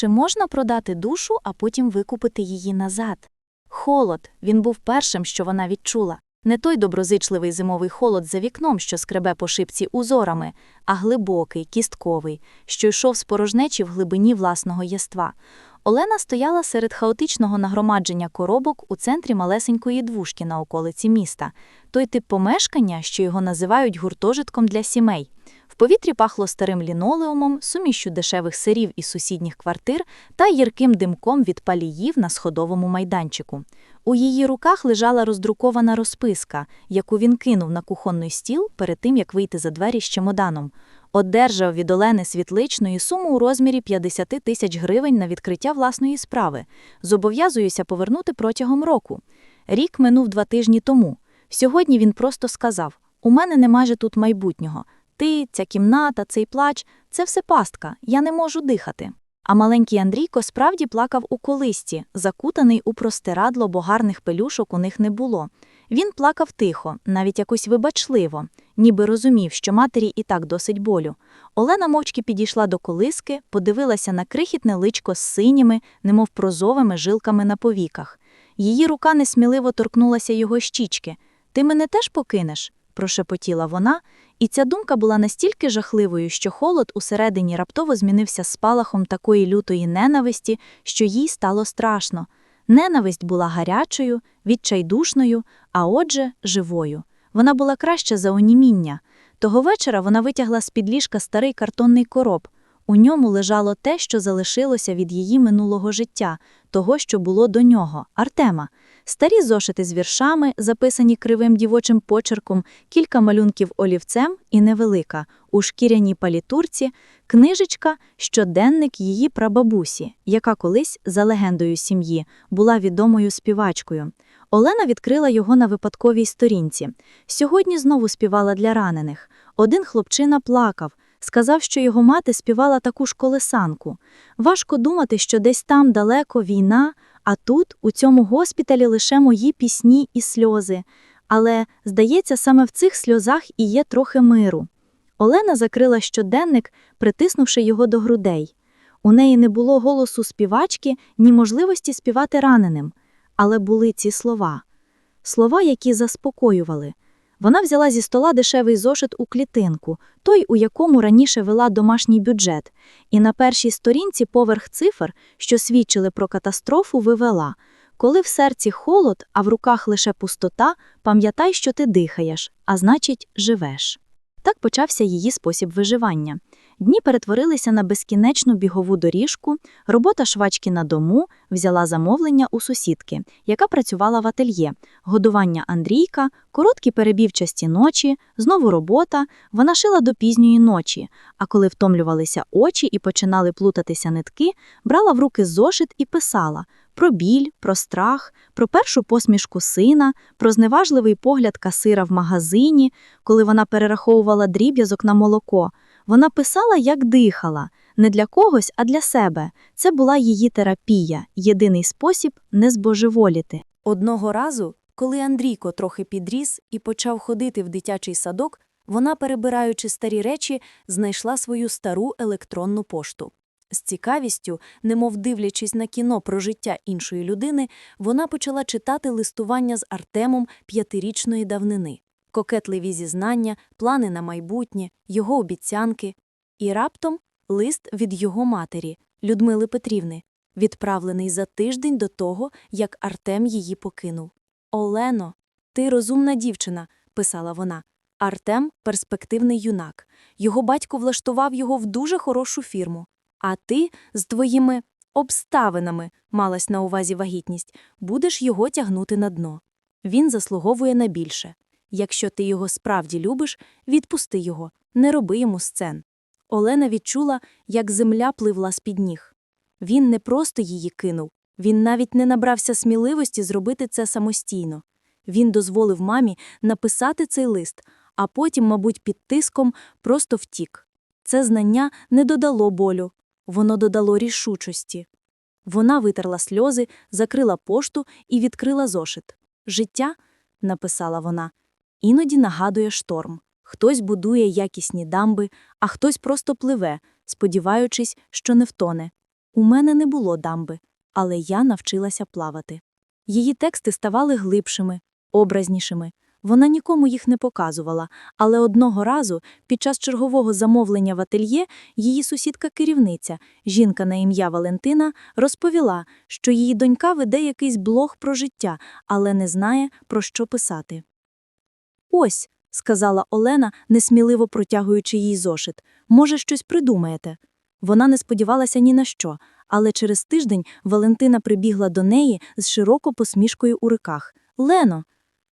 Чи можна продати душу, а потім викупити її назад? Холод він був першим, що вона відчула. Не той доброзичливий зимовий холод за вікном, що скребе по шипці узорами, а глибокий, кістковий, що йшов з порожнечі в глибині власного єства. Олена стояла серед хаотичного нагромадження коробок у центрі малесенької двушки на околиці міста, той тип помешкання, що його називають гуртожитком для сімей. Повітрі пахло старим лінолеумом, сумішчю дешевих сирів із сусідніх квартир та гірким димком від паліїв на сходовому майданчику. У її руках лежала роздрукована розписка, яку він кинув на кухонний стіл перед тим, як вийти за двері з чемоданом. Одержав від Олени Світличної суму у розмірі 50 тисяч гривень на відкриття власної справи. Зобов'язуюся повернути протягом року. Рік минув два тижні тому. Сьогодні він просто сказав: У мене немає тут майбутнього. Ти, ця кімната, цей плач це все пастка, я не можу дихати. А маленький Андрійко справді плакав у колисті, закутаний у простирадло, бо гарних пелюшок у них не було. Він плакав тихо, навіть якось вибачливо, ніби розумів, що матері і так досить болю. Олена мовчки підійшла до колиски, подивилася на крихітне личко з синіми, немов прозовими жилками на повіках. Її рука несміливо торкнулася його щічки. Ти мене теж покинеш? прошепотіла вона, і ця думка була настільки жахливою, що холод усередині раптово змінився спалахом такої лютої ненависті, що їй стало страшно. Ненависть була гарячою, відчайдушною, а отже, живою. Вона була краща за оніміння. Того вечора вона витягла з-під ліжка старий картонний короб. У ньому лежало те, що залишилося від її минулого життя, того, що було до нього, Артема. Старі зошити з віршами, записані кривим дівочим почерком, кілька малюнків олівцем і невелика, у шкіряній палітурці, книжечка, щоденник її прабабусі, яка колись, за легендою сім'ї, була відомою співачкою. Олена відкрила його на випадковій сторінці. Сьогодні знову співала для ранених. Один хлопчина плакав, сказав, що його мати співала таку ж колесанку. Важко думати, що десь там далеко війна, а тут, у цьому госпіталі, лише мої пісні і сльози. Але, здається, саме в цих сльозах і є трохи миру. Олена закрила щоденник, притиснувши його до грудей. У неї не було голосу співачки, ні можливості співати раненим, але були ці слова. Слова, які заспокоювали. Вона взяла зі стола дешевий зошит у клітинку, той, у якому раніше вела домашній бюджет, і на першій сторінці поверх цифр, що свідчили про катастрофу, вивела Коли в серці холод, а в руках лише пустота, пам'ятай, що ти дихаєш, а значить, живеш. Так почався її спосіб виживання. Дні перетворилися на безкінечну бігову доріжку, робота швачки на дому взяла замовлення у сусідки, яка працювала в ательє, годування Андрійка, короткі перебівчасті ночі, знову робота, вона шила до пізньої ночі, а коли втомлювалися очі і починали плутатися нитки, брала в руки зошит і писала про біль, про страх, про першу посмішку сина, про зневажливий погляд касира в магазині, коли вона перераховувала дріб'язок на молоко. Вона писала, як дихала, не для когось, а для себе. Це була її терапія, єдиний спосіб не збожеволіти. Одного разу, коли Андрійко трохи підріс і почав ходити в дитячий садок, вона, перебираючи старі речі, знайшла свою стару електронну пошту. З цікавістю, немов дивлячись на кіно про життя іншої людини, вона почала читати листування з Артемом п'ятирічної давнини кокетливі зізнання, плани на майбутнє, його обіцянки, і раптом лист від його матері, Людмили Петрівни, відправлений за тиждень до того, як Артем її покинув. Олено, ти розумна дівчина, писала вона. Артем перспективний юнак. Його батько влаштував його в дуже хорошу фірму. А ти з твоїми обставинами, малась на увазі вагітність, будеш його тягнути на дно. Він заслуговує на більше. Якщо ти його справді любиш, відпусти його, не роби йому сцен. Олена відчула, як земля пливла з-під ніг. Він не просто її кинув, він навіть не набрався сміливості зробити це самостійно. Він дозволив мамі написати цей лист, а потім, мабуть, під тиском просто втік. Це знання не додало болю, воно додало рішучості. Вона витерла сльози, закрила пошту і відкрила зошит. Життя, написала вона, іноді нагадує шторм. Хтось будує якісні дамби, а хтось просто пливе, сподіваючись, що не втоне. У мене не було дамби, але я навчилася плавати. Її тексти ставали глибшими, образнішими. Вона нікому їх не показувала, але одного разу, під час чергового замовлення в ательє, її сусідка-керівниця, жінка на ім'я Валентина, розповіла, що її донька веде якийсь блог про життя, але не знає, про що писати. Ось, сказала Олена, несміливо протягуючи їй зошит, може, щось придумаєте. Вона не сподівалася ні на що, але через тиждень Валентина прибігла до неї з широко посмішкою у руках. Лено,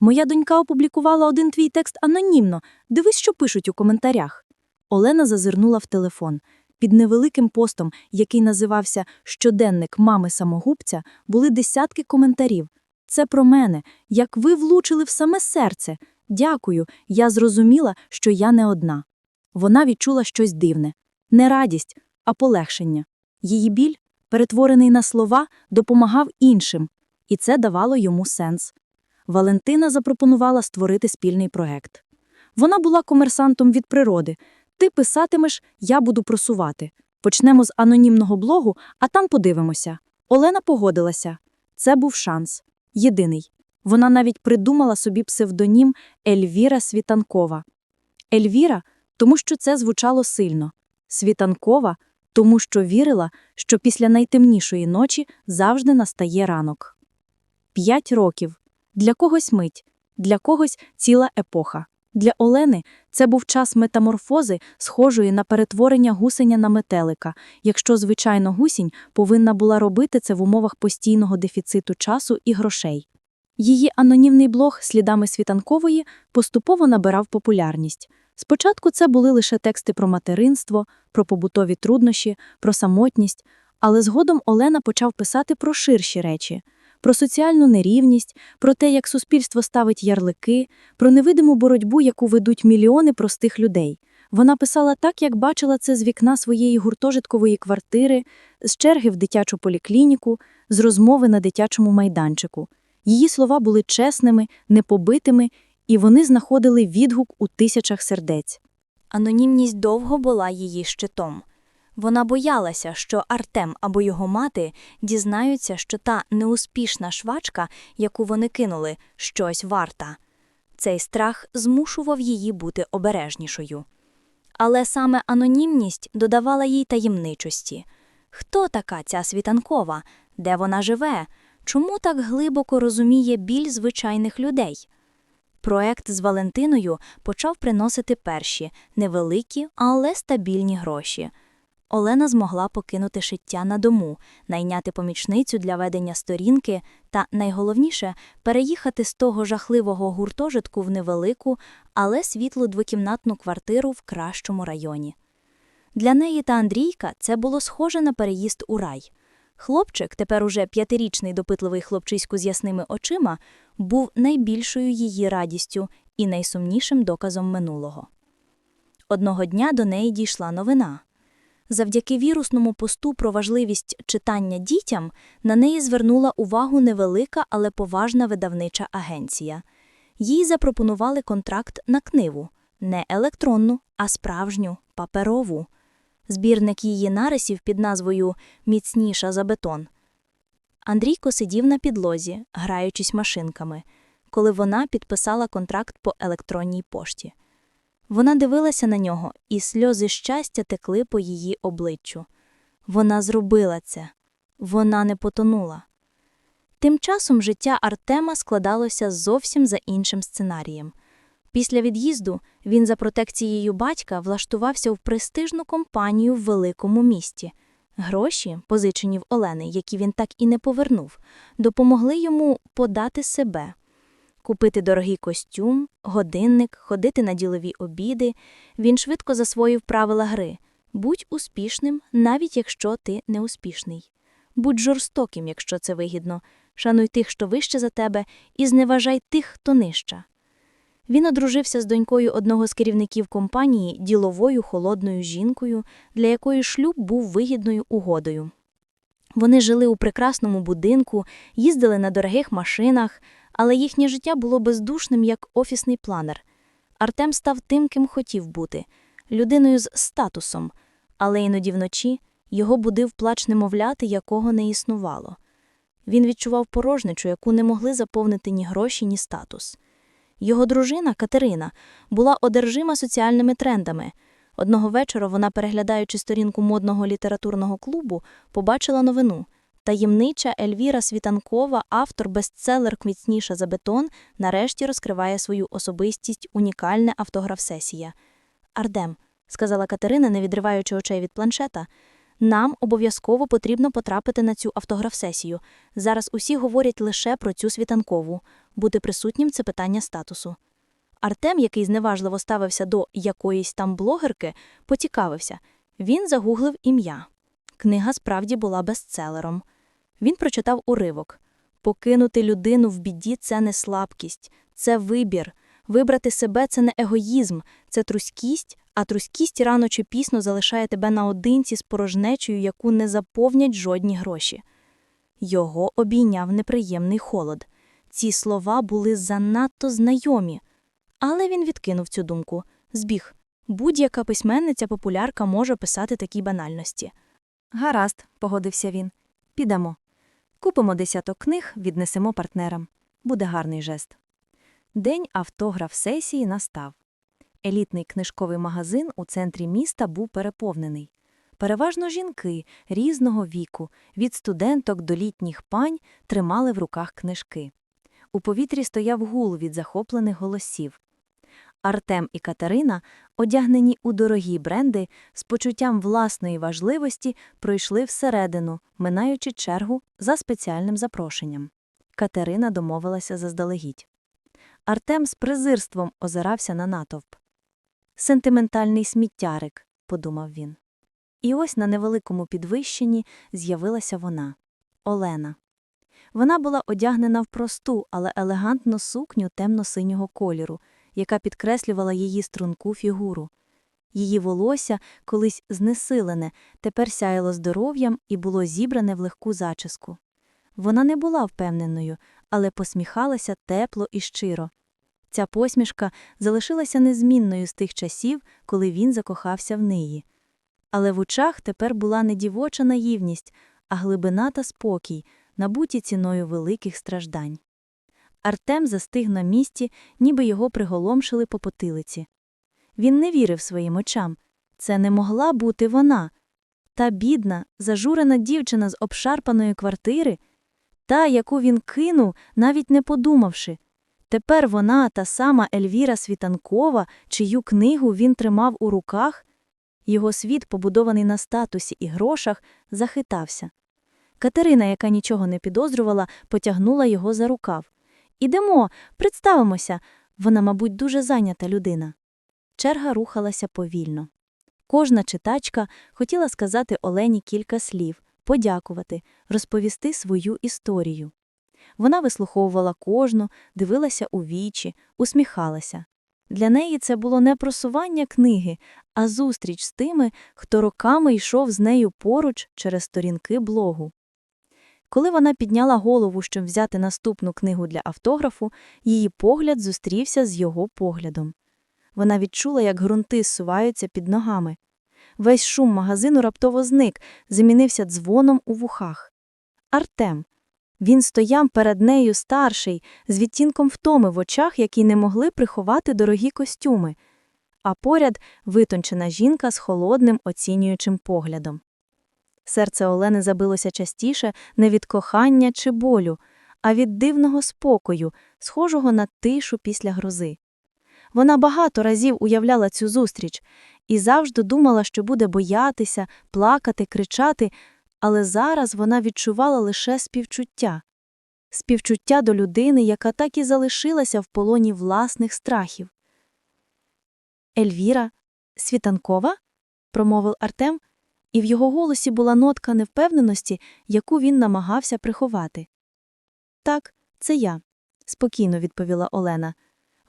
моя донька опублікувала один твій текст анонімно. Дивись, що пишуть у коментарях. Олена зазирнула в телефон. Під невеликим постом, який називався Щоденник мами самогубця, були десятки коментарів. Це про мене, як ви влучили в саме серце. Дякую, я зрозуміла, що я не одна. Вона відчула щось дивне. Не радість, а полегшення. Її біль, перетворений на слова, допомагав іншим, і це давало йому сенс. Валентина запропонувала створити спільний проект. Вона була комерсантом від природи. Ти писатимеш, я буду просувати. Почнемо з анонімного блогу, а там подивимося. Олена погодилася. Це був шанс. Єдиний. Вона навіть придумала собі псевдонім Ельвіра Світанкова. Ельвіра, тому що це звучало сильно. Світанкова, тому що вірила, що після найтемнішої ночі завжди настає ранок. П'ять років. Для когось мить, для когось ціла епоха. Для Олени це був час метаморфози, схожої на перетворення гусеня на метелика, якщо, звичайно, гусінь повинна була робити це в умовах постійного дефіциту часу і грошей. Її анонімний блог слідами світанкової поступово набирав популярність. Спочатку це були лише тексти про материнство, про побутові труднощі, про самотність, але згодом Олена почав писати про ширші речі про соціальну нерівність, про те, як суспільство ставить ярлики, про невидиму боротьбу, яку ведуть мільйони простих людей. Вона писала так, як бачила це з вікна своєї гуртожиткової квартири, з черги в дитячу поліклініку, з розмови на дитячому майданчику. Її слова були чесними, непобитими, і вони знаходили відгук у тисячах сердець. Анонімність довго була її щитом. Вона боялася, що Артем або його мати дізнаються, що та неуспішна швачка, яку вони кинули, щось варта. Цей страх змушував її бути обережнішою. Але саме анонімність додавала їй таємничості. Хто така ця світанкова? Де вона живе? Чому так глибоко розуміє біль звичайних людей? Проект з Валентиною почав приносити перші, невеликі, але стабільні гроші. Олена змогла покинути шиття на дому, найняти помічницю для ведення сторінки та, найголовніше, переїхати з того жахливого гуртожитку в невелику, але світлу двокімнатну квартиру в кращому районі. Для неї та Андрійка це було схоже на переїзд у рай. Хлопчик, тепер уже п'ятирічний допитливий хлопчисько з ясними очима, був найбільшою її радістю і найсумнішим доказом минулого. Одного дня до неї дійшла новина. Завдяки вірусному посту про важливість читання дітям на неї звернула увагу невелика, але поважна видавнича агенція. Їй запропонували контракт на книгу не електронну, а справжню, паперову. Збірник її нарисів під назвою Міцніша за бетон. Андрійко сидів на підлозі, граючись машинками, коли вона підписала контракт по електронній пошті. Вона дивилася на нього, і сльози щастя текли по її обличчю. Вона зробила це, вона не потонула. Тим часом життя Артема складалося зовсім за іншим сценарієм. Після від'їзду він за протекцією батька влаштувався в престижну компанію в великому місті. Гроші, позичені в Олени, які він так і не повернув, допомогли йому подати себе купити дорогий костюм, годинник, ходити на ділові обіди. Він швидко засвоїв правила гри будь успішним, навіть якщо ти неуспішний. Будь жорстоким, якщо це вигідно, шануй тих, що вище за тебе, і зневажай тих, хто нижча. Він одружився з донькою одного з керівників компанії діловою холодною жінкою, для якої шлюб був вигідною угодою. Вони жили у прекрасному будинку, їздили на дорогих машинах, але їхнє життя було бездушним, як офісний планер. Артем став тим, ким хотів бути людиною з статусом, але іноді вночі Його будив плач немовляти, якого не існувало. Він відчував порожничу, яку не могли заповнити ні гроші, ні статус. Його дружина Катерина була одержима соціальними трендами. Одного вечора вона, переглядаючи сторінку модного літературного клубу, побачила новину. Таємнича Ельвіра Світанкова, автор бестселер «Міцніша за бетон, нарешті розкриває свою особистість унікальна автограф-сесія. Ардем, сказала Катерина, не відриваючи очей від планшета, нам обов'язково потрібно потрапити на цю автограф-сесію. Зараз усі говорять лише про цю світанкову. Бути присутнім це питання статусу. Артем, який зневажливо ставився до якоїсь там блогерки, поцікавився. Він загуглив ім'я. Книга справді була бестселером. Він прочитав уривок. Покинути людину в біді це не слабкість, це вибір. Вибрати себе це не егоїзм, це труськість, а труськість рано чи пізно залишає тебе наодинці з порожнечею, яку не заповнять жодні гроші. Його обійняв неприємний холод. Ці слова були занадто знайомі. Але він відкинув цю думку. Збіг. Будь-яка письменниця-популярка може писати такі банальності. Гаразд, погодився він. Підемо. Купимо десяток книг, віднесемо партнерам. Буде гарний жест. День автограф сесії настав. Елітний книжковий магазин у центрі міста був переповнений. Переважно жінки різного віку, від студенток до літніх пань, тримали в руках книжки. У повітрі стояв гул від захоплених голосів. Артем і Катерина, одягнені у дорогі бренди, з почуттям власної важливості пройшли всередину, минаючи чергу за спеціальним запрошенням. Катерина домовилася заздалегідь. Артем з презирством озирався на натовп. Сентиментальний сміттярик, подумав він. І ось на невеликому підвищенні з'явилася вона Олена. Вона була одягнена в просту, але елегантну сукню темно-синього кольору, яка підкреслювала її струнку фігуру. Її волосся, колись знесилене, тепер сяяло здоров'ям і було зібране в легку зачіску. Вона не була впевненою, але посміхалася тепло і щиро. Ця посмішка залишилася незмінною з тих часів, коли він закохався в неї. Але в очах тепер була не дівоча наївність, а глибина та спокій, набуті ціною великих страждань. Артем застиг на місці, ніби його приголомшили по потилиці. Він не вірив своїм очам. Це не могла бути вона. Та бідна, зажурена дівчина з обшарпаної квартири, та, яку він кинув, навіть не подумавши. Тепер вона, та сама Ельвіра Світанкова, чию книгу він тримав у руках, його світ, побудований на статусі і грошах, захитався. Катерина, яка нічого не підозрювала, потягнула його за рукав. Ідемо, представимося. Вона, мабуть, дуже зайнята людина. Черга рухалася повільно. Кожна читачка хотіла сказати Олені кілька слів, подякувати, розповісти свою історію. Вона вислуховувала кожну, дивилася у вічі, усміхалася. Для неї це було не просування книги, а зустріч з тими, хто роками йшов з нею поруч через сторінки блогу. Коли вона підняла голову, щоб взяти наступну книгу для автографу, її погляд зустрівся з його поглядом. Вона відчула, як ґрунти зсуваються під ногами. Весь шум магазину раптово зник, замінився дзвоном у вухах. Артем. Він стояв перед нею старший, з відтінком втоми в очах, які не могли приховати дорогі костюми, а поряд витончена жінка з холодним оцінюючим поглядом. Серце Олени забилося частіше не від кохання чи болю, а від дивного спокою, схожого на тишу після грози. Вона багато разів уявляла цю зустріч і завжди думала, що буде боятися, плакати, кричати, але зараз вона відчувала лише співчуття. Співчуття до людини, яка так і залишилася в полоні власних страхів. Ельвіра, світанкова? промовив Артем, і в його голосі була нотка невпевненості, яку він намагався приховати. Так, це я, спокійно відповіла Олена.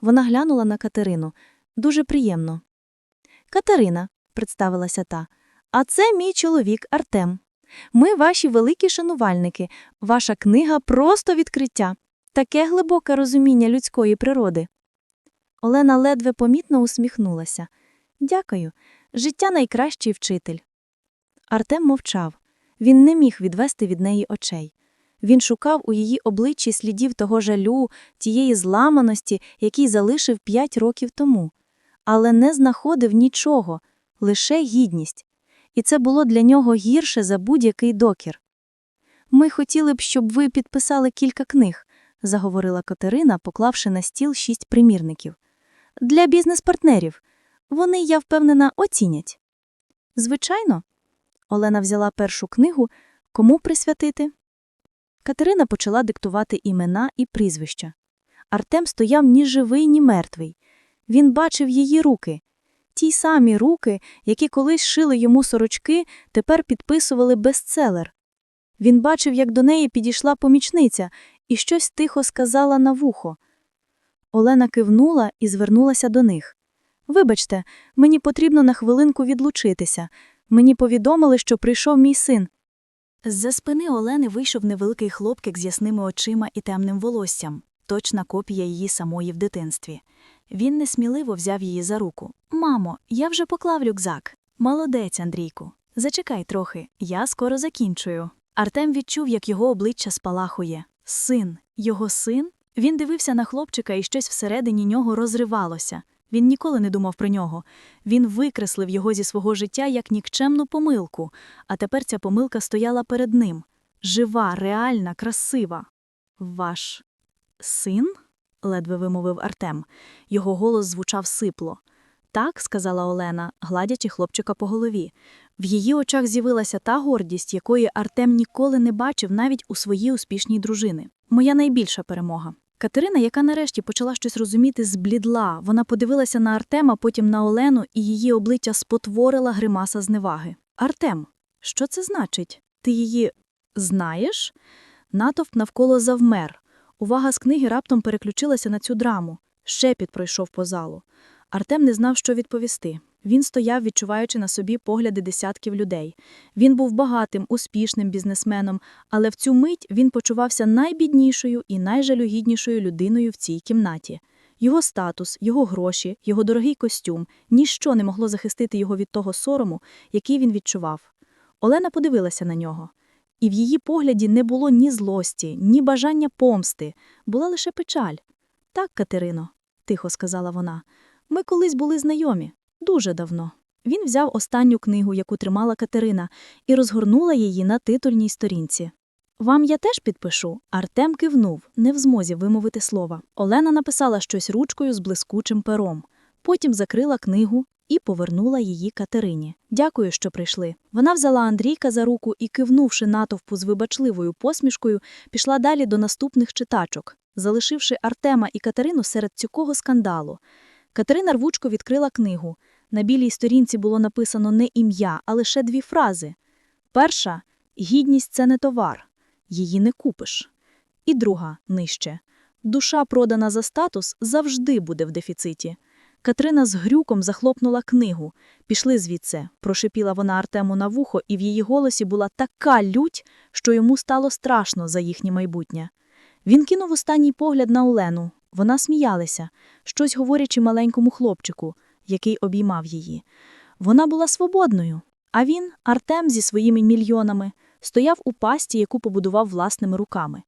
Вона глянула на Катерину. Дуже приємно. Катерина, представилася та, а це мій чоловік Артем. Ми ваші великі шанувальники. Ваша книга просто відкриття, таке глибоке розуміння людської природи. Олена ледве помітно усміхнулася. Дякую. Життя найкращий вчитель. Артем мовчав. Він не міг відвести від неї очей. Він шукав у її обличчі слідів того жалю, тієї зламаності, який залишив п'ять років тому, але не знаходив нічого, лише гідність. І це було для нього гірше за будь-який докір. Ми хотіли б, щоб ви підписали кілька книг, заговорила Катерина, поклавши на стіл шість примірників. Для бізнес-партнерів. Вони, я впевнена, оцінять. Звичайно. Олена взяла першу книгу. Кому присвятити? Катерина почала диктувати імена і прізвища. Артем стояв ні живий, ні мертвий. Він бачив її руки. Ті самі руки, які колись шили йому сорочки, тепер підписували бестселер. Він бачив, як до неї підійшла помічниця і щось тихо сказала на вухо. Олена кивнула і звернулася до них. Вибачте, мені потрібно на хвилинку відлучитися. Мені повідомили, що прийшов мій син. З-за спини Олени вийшов невеликий хлопчик з ясними очима і темним волоссям, точна копія її самої в дитинстві. Він несміливо взяв її за руку. Мамо, я вже поклав рюкзак. Молодець, Андрійку. Зачекай трохи, я скоро закінчую. Артем відчув, як його обличчя спалахує. Син, його син? Він дивився на хлопчика, і щось всередині нього розривалося. Він ніколи не думав про нього. Він викреслив його зі свого життя як нікчемну помилку, а тепер ця помилка стояла перед ним. Жива, реальна, красива. Ваш син? ледве вимовив Артем. Його голос звучав сипло. Так, сказала Олена, гладячи хлопчика по голові. В її очах з'явилася та гордість, якої Артем ніколи не бачив навіть у своїй успішній дружини. Моя найбільша перемога. Катерина, яка нарешті почала щось розуміти, зблідла. Вона подивилася на Артема, потім на Олену, і її обличчя спотворила гримаса зневаги. Артем, що це значить? Ти її знаєш? Натовп навколо завмер. Увага з книги раптом переключилася на цю драму. Шепіт пройшов по залу. Артем не знав, що відповісти. Він стояв, відчуваючи на собі погляди десятків людей. Він був багатим, успішним бізнесменом, але в цю мить він почувався найбіднішою і найжалюгіднішою людиною в цій кімнаті. Його статус, його гроші, його дорогий костюм ніщо не могло захистити його від того сорому, який він відчував. Олена подивилася на нього. І в її погляді не було ні злості, ні бажання помсти, була лише печаль. Так, Катерино, тихо сказала вона, ми колись були знайомі. Дуже давно. Він взяв останню книгу, яку тримала Катерина, і розгорнула її на титульній сторінці. Вам я теж підпишу. Артем кивнув, не в змозі вимовити слова. Олена написала щось ручкою з блискучим пером. Потім закрила книгу і повернула її Катерині. Дякую, що прийшли. Вона взяла Андрійка за руку і, кивнувши натовпу з вибачливою посмішкою, пішла далі до наступних читачок, залишивши Артема і Катерину серед цього скандалу. Катерина рвучко відкрила книгу. На білій сторінці було написано не ім'я, а лише дві фрази. Перша гідність це не товар, її не купиш. І друга нижче душа, продана за статус, завжди буде в дефіциті. Катерина з грюком захлопнула книгу. Пішли звідси, прошипіла вона Артему на вухо, і в її голосі була така лють, що йому стало страшно за їхнє майбутнє. Він кинув останній погляд на Олену. Вона сміялася, щось говорячи маленькому хлопчику, який обіймав її. Вона була свободною, а він, Артем зі своїми мільйонами, стояв у пасті, яку побудував власними руками.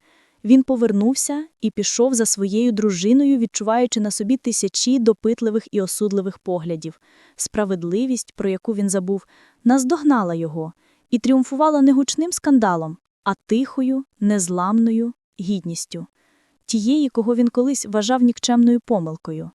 Він повернувся і пішов за своєю дружиною, відчуваючи на собі тисячі допитливих і осудливих поглядів. Справедливість, про яку він забув, наздогнала його і тріумфувала не гучним скандалом, а тихою, незламною гідністю тієї, кого він колись вважав нікчемною помилкою.